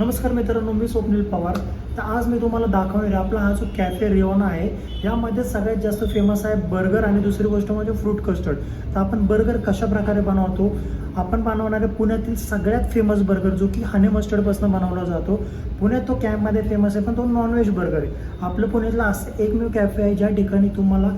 नमस्कार मित्रांनो मी स्वप्नील पवार. तर आज मी तुम्हाला दाखवणार आहे आपला हा जो कॅफे रिओना आहे यामध्ये सगळ्यात जास्त फेमस आहे बर्गर आणि दुसरी गोष्ट म्हणजे फ्रूट कस्टर्ड तर आपण बर्गर कशा प्रकारे बनवतो? आपण बनवणारे पुण्यातील सगळ्यात फेमस बर्गर जो की हनी मस्टर्डपासून बनवला जातो. पुण्यात तो कॅम्पमध्ये फेमस आहे पण तो नॉनव्हेज बर्गर आहे. आपलं पुण्यातला असं एकमेव कॅफे आहे ज्या ठिकाणी तुम्हाला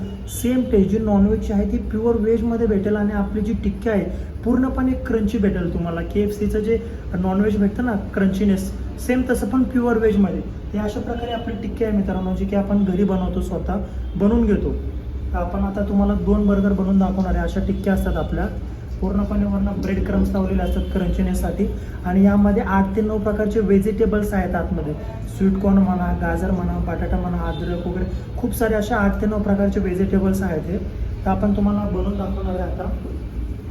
सेम टेस्ट जी नॉनव्हेजची आहे ती प्युअर व्हेजमध्ये भेटेल आणि आपली जी टिक्की आहे पूर्णपणे क्रंची भेटेल तुम्हाला. के एफ सीचं जे नॉनव्हेज भेटतं ना क्रंचीनेस सेम तसं पण प्युअर व्हेजमध्ये हे अशा प्रकारे आपली टिक्की आहे मित्रांनो जी की आपण घरी बनवतो स्वतः बनवून घेतो. आपण आता तुम्हाला दोन बर्गर बनवून दाखवणार आहे अशा टिक्क्या असतात आपल्या. पूर्णपणे वरनं ब्रेड क्रम्स लावलेले असतात क्रंचीनेससाठी आणि यामध्ये आठ ते नऊ प्रकारचे व्हेजिटेबल्स आहेत आतमध्ये. स्वीटकॉर्न म्हणा गाजर म्हणा बटाटा म्हणा अद्रक वगैरे. खूप सारे अशा आठ ते नऊ प्रकारचे व्हेजिटेबल्स आहेत हे. तर आपण तुम्हाला बनवून दाखवणार आहे आता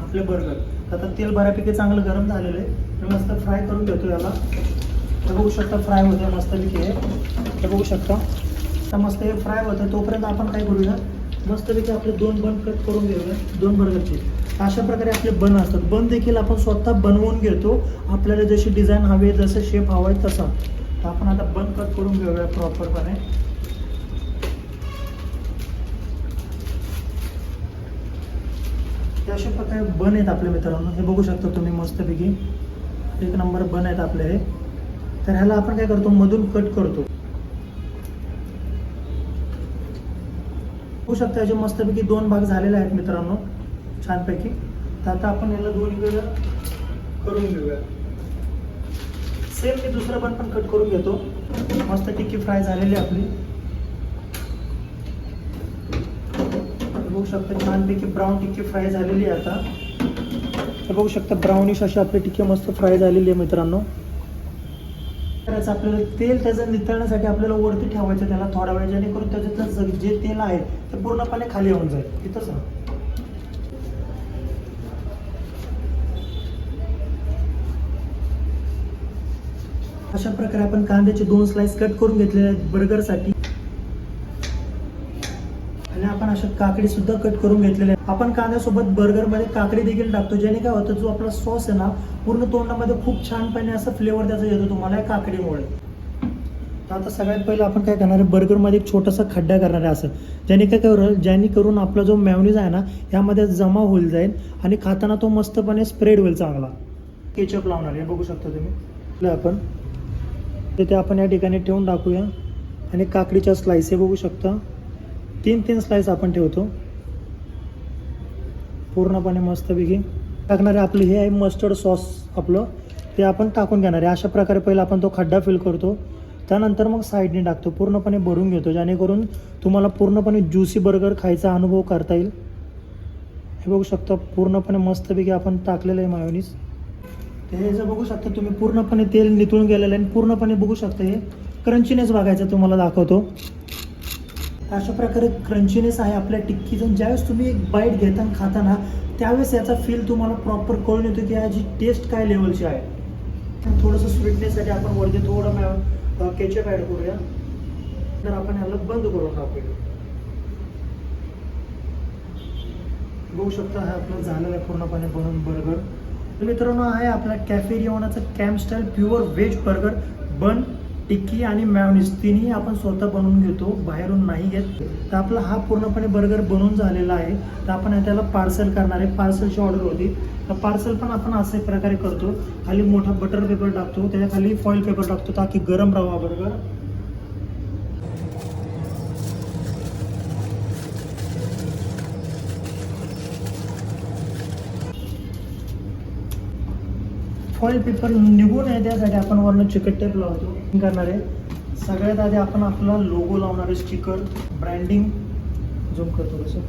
आपले बर्गर आता तेल बऱ्यापैकी चांगलं गरम झालेलं आहे. मस्त फ्राय करून घेतो याला. हे बघू शकता फ्राय होतं मस्तपैकी हे बघू शकता. तर मस्त हे फ्राय होतं तोपर्यंत आपण काय करूया? मस्तपैकी आपले दोन बन कट करून घेऊया. दोन बर्गरचे अशा प्रकारे आपले बन असतात. बन देखील आपण स्वतः बनवून घेतो. आपल्याला जशी डिझाईन हवी आहे जसं शेप हवा आहे तसा. तर आपण आता बन कट करून घेऊया प्रॉपरपणे हे अशा प्रकारे बन आहेत आपल्या मित्रांनो. हे बघू शकता तुम्ही मस्तपैकी एक नंबर बन आहेत आपले हे. तर ह्याला आपण काय करतो? मधून कट करतो. होऊ शकता याचे मस्तपैकी दोन भाग झालेले आहेत मित्रांनो छानपैकी. तर आता आपण याला दोन वेगळं करून घेऊया. सेम मी दुसरं पण पण कट करून घेतो. मस्त टिक्की फ्राय झालेली आहे आपली. बघू शकता छानपैकी ब्राऊन टिक्की फ्राय झालेली आहे आता. तर बघू शकता ब्राउनिश अशी आपली टिक्की मस्त फ्राय झालेली आहे मित्रांनो. करायचं आपल्याला तेल त्याचं नितळण्यासाठी आपल्याला वरती ठेवायचं त्याला थोडा वेळ जेणेकरून त्याच्यातलं जे- जे तेल आहे ते पूर्णपणे खाली येऊन जाईल. इथंच ना अशा प्रकारे आपण कांद्याचे दोन स्लाइस कट करून घेतलेले आहेत बर्गरसाठी आणि आपण अशा काकडी सुद्धा कट करून घेतलेले आहे आपण कांद्यासोबत बर्गरमध्ये काकडी देखील टाकतो ज्याने काय होतं जो आपला सॉस आहे ना पूर्ण तोंडामध्ये खूप छानपणे असं फ्लेवर त्याचा येतो तुम्हाला या काकडीमुळे. तर आता सगळ्यात पहिलं आपण काय करणार आहे बर्गरमध्ये एक छोटासा खड्डा करणार आहे असं. ज्याने काय करू ज्याने करून आपला जो मॅवनीज आहे ना यामध्ये जमा होईल जाईल आणि खाताना तो मस्तपणे स्प्रेड होईल चांगला. केचप लावणार हे बघू शकता तुम्ही. आपण. तिथे ते आपण या ठिकाणी ठेवून टाकूया. आणि काकडीच्या स्लाइस हे बघू शकता. तीन तीन स्लाइस आपण ठेवतो. पूर्णपणे मस्तपैकी टाकणारे आपलं हे आहे मस्टर्ड सॉस आपलं. ते आपण टाकून घेणार आहे. अशा प्रकारे पहिला आपण तो खड्डा फिल करतो. त्यानंतर मग साईडने टाकतो. पूर्णपणे भरून घेतो. जेणेकरून तुम्हाला पूर्णपणे ज्युसी बर्गर खायचा अनुभव करता येईल. हे बघू शकता पूर्णपणे मस्तपैकी आपण टाकलेलं आहे मायोनीज हे जर बघू शकता तुम्ही पूर्णपणे तेल नितळून गेलेलं आहे. आणि पूर्णपणे बघू शकता हे क्रंचीनेच बघायचं तुम्हाला दाखवतो. अशा प्रकारे क्रंचीनेस आहे आपल्या टिक्कीतून ज्यावेळेस तुम्ही एक बाईट घेताना खाताना त्यावेळेस याचा फील तुम्हाला प्रॉपर कळून येतो की याची टेस्ट काय लेवलची आहे. थोडंसं स्वीटनेससाठी आपण वरती थोडं केचप ॲड करूया. तर आपण याला बंद करून टाकूया. बघू शकता हा आपलं झालेलं आहे पूर्णपणे बनवून बर्गर तर मित्रांनो आहे आपला cafe camp style pure veg burger bun tikki आणि मॅवनीज तिन्ही आपण स्वतः बनवून घेतो बाहेरून नाही घेत. तर आपला हा पूर्णपणे बर्गर बनवून झालेला आहे. तर आपण त्याला पार्सल करणार आहे. पार्सलची ऑर्डर होती. तर पार्सल पण आपण असे प्रकारे करतो. खाली मोठा बटर पेपर टाकतो. त्याच्याखाली फॉईल पेपर टाकतो. ताकी गरम रवा बर्गर. फॉईल पेपर निघू नये त्यासाठी आपण वरनं चिकट टेप लावतो. करणार आहे. सगळ्यात आधी आपण आपला लोगो लावणार आहे स्टिकर ब्रँडिंग झूम करतो कसं?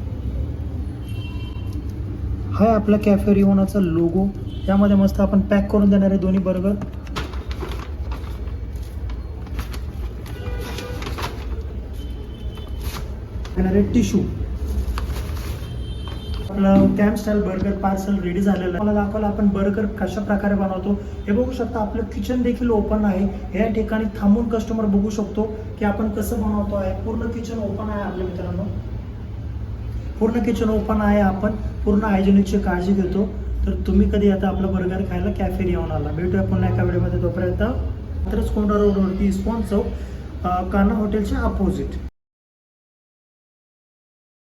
हा आहे आपला कॅफे रिओनाचा लोगो यामध्ये मस्त आपण पॅक करून देणार आहे दोन्ही बर्गर देणार आहे टिश्यू आपलं camp style burger parcel ready झालेलं. आहे मला दाखवलं आपण बर्गर कशा प्रकारे बनवतो. हे बघू शकता आपलं किचन देखील ओपन आहे. या ठिकाणी थांबून कस्टमर बघू शकतो की आपण कसं बनवतो आहे पूर्ण किचन ओपन आहे आपल्या मित्रांनो. पूर्ण किचन ओपन आहे आपण. पूर्ण हायजेनिकची काळजी घेतो. तर तुम्ही कधी आता आपलं बर्गर खायला कॅफे येऊन आला. भेटूया पुन्हा एका वेळेमध्ये तोपर्यंत तरच कोंडा रोडवरती इस्कॉन चौक कान्हा हॉटेलच्या अपोजिट